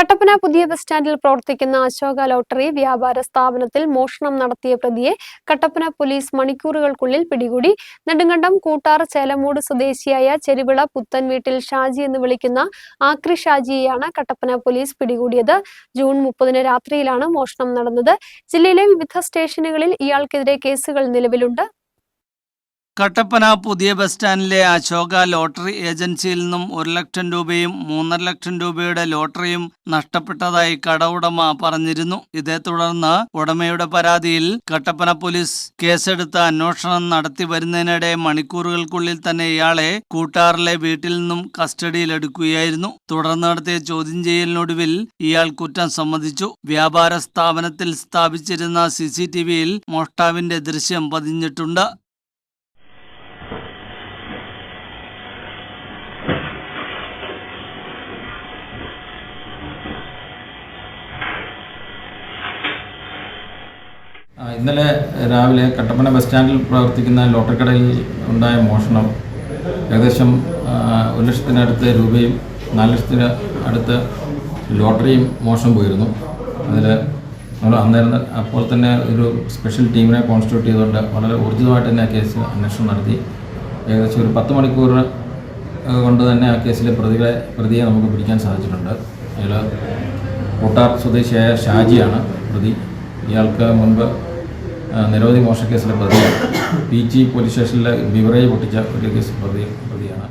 കട്ടപ്പന പുതിയ ബസ് സ്റ്റാൻഡിൽ പ്രവർത്തിക്കുന്ന അശോക ലോട്ടറി വ്യാപാര സ്ഥാപനത്തിൽ മോഷണം നടത്തിയ പ്രതിയെ കട്ടപ്പന പോലീസ് മണിക്കൂറുകൾക്കുള്ളിൽ പിടികൂടി. നെടുങ്കണ്ടം കൂട്ടാർ ചേലമൂട് സ്വദേശിയായ ചെരുവിള പുത്തൻ വീട്ടിൽ ഷാജി എന്ന് വിളിക്കുന്ന ആക്രി ഷാജിയെയാണ് കട്ടപ്പന പോലീസ് പിടികൂടിയത്. ജൂൺ മുപ്പതിന് രാത്രിയിലാണ് മോഷണം നടന്നത്. ജില്ലയിലെ വിവിധ സ്റ്റേഷനുകളിൽ ഇയാൾക്കെതിരെ കേസുകൾ നിലവിലുണ്ട്. കട്ടപ്പന പുതിയ ബസ് സ്റ്റാൻഡിലെ അശോക ലോട്ടറി ഏജൻസിയിൽ നിന്നും ഒരു ലക്ഷം രൂപയും മൂന്നര ലക്ഷം രൂപയുടെ ലോട്ടറിയും നഷ്ടപ്പെട്ടതായി കട ഉടമ പറഞ്ഞിരുന്നു. ഇതേ തുടർന്ന് ഉടമയുടെ പരാതിയിൽ കട്ടപ്പന പോലീസ് കേസെടുത്ത് അന്വേഷണം നടത്തി വരുന്നതിനിടെ മണിക്കൂറുകൾക്കുള്ളിൽ തന്നെ ഇയാളെ കൂട്ടാറിലെ വീട്ടിൽ നിന്നും കസ്റ്റഡിയിലെടുക്കുകയായിരുന്നു. തുടർന്ന് നടത്തിയ ചോദ്യം ചെയ്യലിനൊടുവിൽ ഇയാൾ കുറ്റം സമ്മതിച്ചു. വ്യാപാര സ്ഥാപനത്തിൽ സ്ഥാപിച്ചിരുന്ന സി മോഷ്ടാവിന്റെ ദൃശ്യം പതിഞ്ഞിട്ടുണ്ട്. ഇന്നലെ രാവിലെ കട്ടപ്പന ബസ് സ്റ്റാൻഡിൽ പ്രവർത്തിക്കുന്ന ലോട്ടറിക്കടയിൽ ഉണ്ടായ മോഷണം ഏകദേശം ഒരു ലക്ഷത്തിനടുത്ത് രൂപയും നാല് ലക്ഷത്തിന് അടുത്ത് ലോട്ടറിയും മോഷണം പോയിരുന്നു. അതിൽ നമ്മൾ അന്നേരം അപ്പോൾ തന്നെ ഒരു സ്പെഷ്യൽ ടീമിനെ കോൺസ്റ്റിറ്റ്യൂട്ട് ചെയ്തുകൊണ്ട് വളരെ ഊർജിതമായിട്ട് തന്നെ ആ കേസ് അന്വേഷണം നടത്തി. ഏകദേശം ഒരു പത്ത് മണിക്കൂർ കൊണ്ട് തന്നെ ആ കേസിലെ പ്രതികളെ പ്രതിയെ നമുക്ക് പിടിക്കാൻ സാധിച്ചിട്ടുണ്ട്. അതിൽ കൂട്ടാർ സ്വദേശിയായ ഷാജിയാണ് പ്രതി. ഇയാൾക്ക് മുൻപ് നിരവധി മോഷണക്കേസിലെ പ്രതിയാണ്. പി ജി പോലീസ് സ്റ്റേഷനിലെ ബിവറേജ് പൊട്ടിച്ച ഒരു കേസ് പ്രതി പ്രതിയാണ്.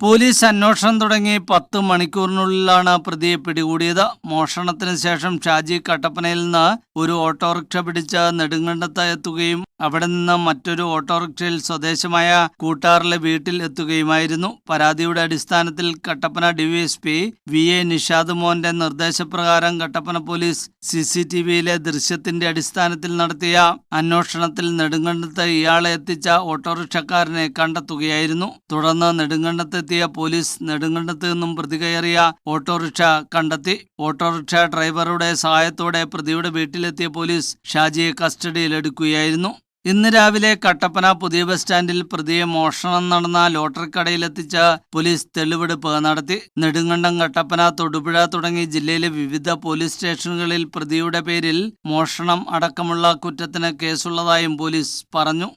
പോലീസ് അന്വേഷണം തുടങ്ങി പത്ത് മണിക്കൂറിനുള്ളിലാണ് പ്രതിയെ പിടികൂടിയത്. മോഷണത്തിന് ശേഷം ഷാജി കട്ടപ്പനയിൽ നിന്ന് ഒരു ഓട്ടോറിക്ഷ പിടിച്ച് നെടുങ്കണ്ടത്ത് എത്തുകയും അവിടെ നിന്ന് മറ്റൊരു ഓട്ടോറിക്ഷയിൽ സ്വദേശമായ കൂട്ടാറിലെ വീട്ടിൽ എത്തുകയുമായിരുന്നു. പരാതിയുടെ അടിസ്ഥാനത്തിൽ Kattappana DYSP V A Nishad മോഹന്റെ നിർദ്ദേശപ്രകാരം Kattappana police C C T വിയിലെ ദൃശ്യത്തിന്റെ അടിസ്ഥാനത്തിൽ നടത്തിയ അന്വേഷണത്തിൽ നെടുങ്കണ്ടത്ത് ഇയാളെ എത്തിച്ച ഓട്ടോറിക്ഷക്കാരനെ കണ്ടെത്തുകയായിരുന്നു. തുടർന്ന് നെടുങ്കണ്ടത്തെത്തിയ പോലീസ് നെടുങ്കണ്ടത്ത് നിന്നും പ്രതി കയറിയ ഓട്ടോറിക്ഷ കണ്ടെത്തി. ഓട്ടോറിക്ഷ ഡ്രൈവറുടെ സഹായത്തോടെ പ്രതിയുടെ വീട്ടിലെത്തിയ പോലീസ് ഷാജിയെ കസ്റ്റഡിയിലെടുക്കുകയായിരുന്നു ഇന്ന് രാവിലെ കട്ടപ്പന പുതിയ ബസ് സ്റ്റാൻഡിൽ പ്രതിയെ മോഷണം നടന്ന ലോട്ടറി കടയിലെത്തിച്ച പോലീസ് തെളിവെടുപ്പ് നടത്തി. നെടുങ്കണ്ടം കട്ടപ്പന തൊടുപുഴ തുടങ്ങി ജില്ലയിലെ വിവിധ പോലീസ് സ്റ്റേഷനുകളിൽ പ്രതിയുടെ പേരിൽ മോഷണം അടക്കമുള്ള കുറ്റത്തിന് കേസുള്ളതായും പോലീസ് പറഞ്ഞു.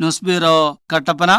News bureau Kattappana.